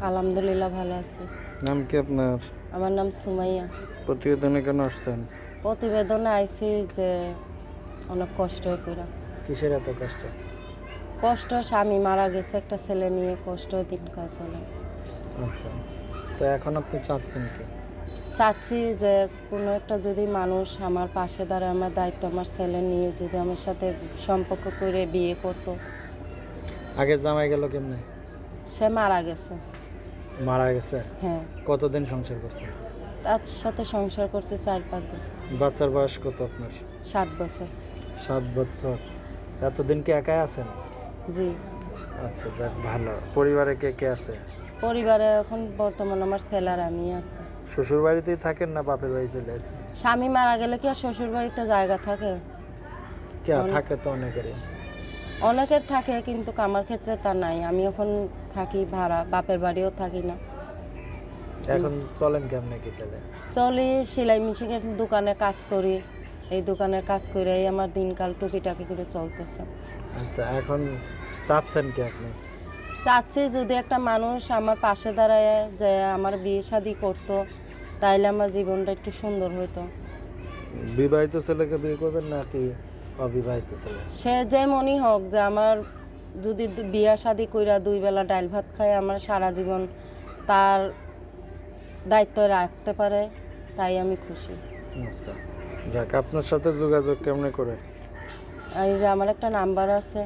আলহামদুলিল্লাহ ভালো আছি। নাম কি আপনার? আমার নাম সুমাইয়া। প্রতিবেদনে কেন আসছেন? প্রতিবেদনে আইছি যে অনেক কষ্ট হয়ে পড়া। কিসের এত কষ্ট? কষ্ট স্বামী মারা গেছে একটা ছেলে নিয়ে কষ্ট দিনকাল চলে আচ্ছা তো এখন আপনি চাচ্ছেন কি? চাচ্ছি যে কোনো একটা যদি মানুষ আমার পাশে দাঁড়ায় আমার দায়িত্ব আমার ছেলে নিয়ে যদি আমার সাথে সম্পর্ক করে বিয়ে করতো। আগে জামাই গেল কেমনে? সে মারা গেছে। মারা গেছে? হ্যাঁ। কতদিন সংসার করছেন তার সাথে সংসার করছে চার পাঁচ বছর। বাচ্চার বয়স কত আপনার? সাত বছর। সাত বছর। এতদিন কি একাই আছেন? জি। আচ্ছা যাক ভালো। পরিবারে কে কে আছে? পরিবারে এখন বর্তমান আমার ছেলের আমি আছে। শ্বশুর বাড়িতেই থাকেন না বাপের বাড়ি চলে আসেন? স্বামী মারা গেলে কি আর শ্বশুর বাড়িতে জায়গা থাকে? কে থাকে তো অনেকেরই। অনেকের থাকে কিন্তু আমার ক্ষেত্রে তা নাই। আমি এখন থাকি ভাড়া বাপের বাড়িও থাকি না। এখন চলেন কেমনে কি তাহলে? চলি সেলাই মেশিনের দোকানে কাজ করি। এই দোকানের কাজ করেই আমার দিনকাল টুকিটাকি করে চলতেছে। আচ্ছা এখন চাচ্ছেন কি আপনি? চাচ্ছি যদি একটা মানুষ আমার পাশে দাঁড়ায় যে আমার বিয়ে শাদি করতো তাইলে আমার জীবনটা একটু সুন্দর হতো বিবাহিত ছেলেকে বিয়ে করবেন নাকি অবিবাহিত ছেলে। সে যেমনই হোক যে আমার যদি বিয়া শাদি কইরা দুই বেলা ডাল ভাত খায় আমার সারা জীবন তার দায়িত্ব রাখতে পারে তাই আমি খুশি। আচ্ছা যাক আপনার সাথে যোগাযোগ কেমনে করে? এই যে আমার একটা নাম্বার আছে।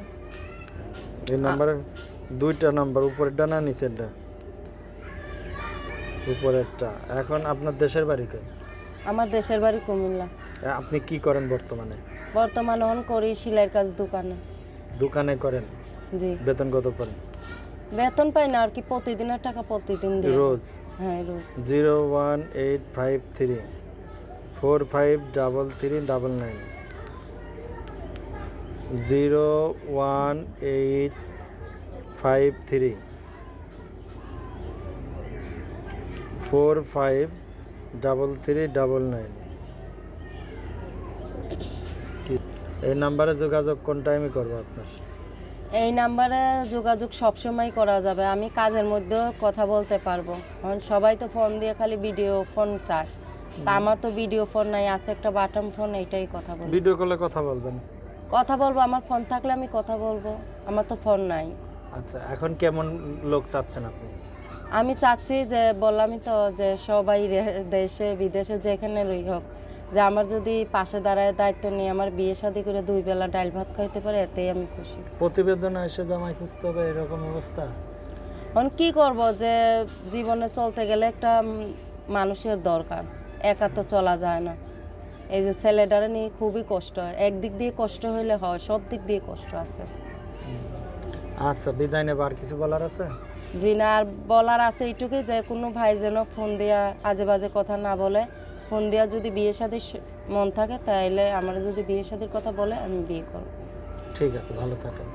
এই নাম্বারে দুইটা নাম্বার উপরেরটা না নিচেরটা? উপরেরটা। এখন আপনার দেশের বাড়ি কে আমার দেশের বাড়ি কুমিল্লা। আপনি কি করেন বর্তমানে? বর্তমানে অন করি সেলাইয়ের কাজ দোকানে। দোকানে করেন? জি। বেতন কত পান বেতন পাই না আর কি প্রতিদিনের টাকা প্রতিদিন দিই রোজ? হ্যাঁ রোজ। Zero one eight five three. Four five double three double nine. Zero one eight five three. Four five double three double nine এই নাম্বারে যোগাযোগ কোন টাইমে করব আপনার? এই নাম্বারে যোগাযোগ সবসময় করা যাবে। আমি কাজের মধ্যেও কথা বলতে পারব। কারণ সবাই তো ফোন দিয়ে খালি ভিডিও ফোন চায়। তা আমার তো ভিডিও ফোন নাই আছে একটা বাটন ফোন এইটাই কথা বলব। ভিডিও কলে কথা বলবেন? কথা বলব আমার ফোন থাকলে আমি কথা বলব। আমার তো ফোন নাই। আচ্ছা এখন কেমন লোক চাচ্ছেন আপনি? আমি চাচ্ছি যে বললামই তো যে সবাই দেশে বিদেশে যেখানে রই হোক যে আমার যদি পাশে দাঁড়ায় দায়িত্ব নিয়ে আমার বিয়ে শাদি করে দুই বেলা ডাল ভাত খাইতে পারে এতেই আমি খুশি। প্রতিবেদনে এসে জামাই খুঁজতে হবে এরকম অবস্থা? এখন কি করব যে জীবনে চলতে গেলে একটা মানুষের দরকার একা তো চলা যায় না। এই যে ছেলেটারে নিয়ে খুবই কষ্ট হয় একদিক দিয়ে কষ্ট হইলে হয় সব দিক দিয়ে কষ্ট আছে। আচ্ছা বিদায় নেব আর কিছু বলার আছে? জি না আর বলার আছে এইটুকুই যে কোনো ভাই যেন ফোন দিয়া আজে বাজে কথা না বলে। ফোন দিয়া যদি বিয়ে শাদির মন থাকে তাইলে আমার যদি বিয়ে শাদির কথা বলে আমি বিয়ে করব। ঠিক আছে, ভালো থাকেন।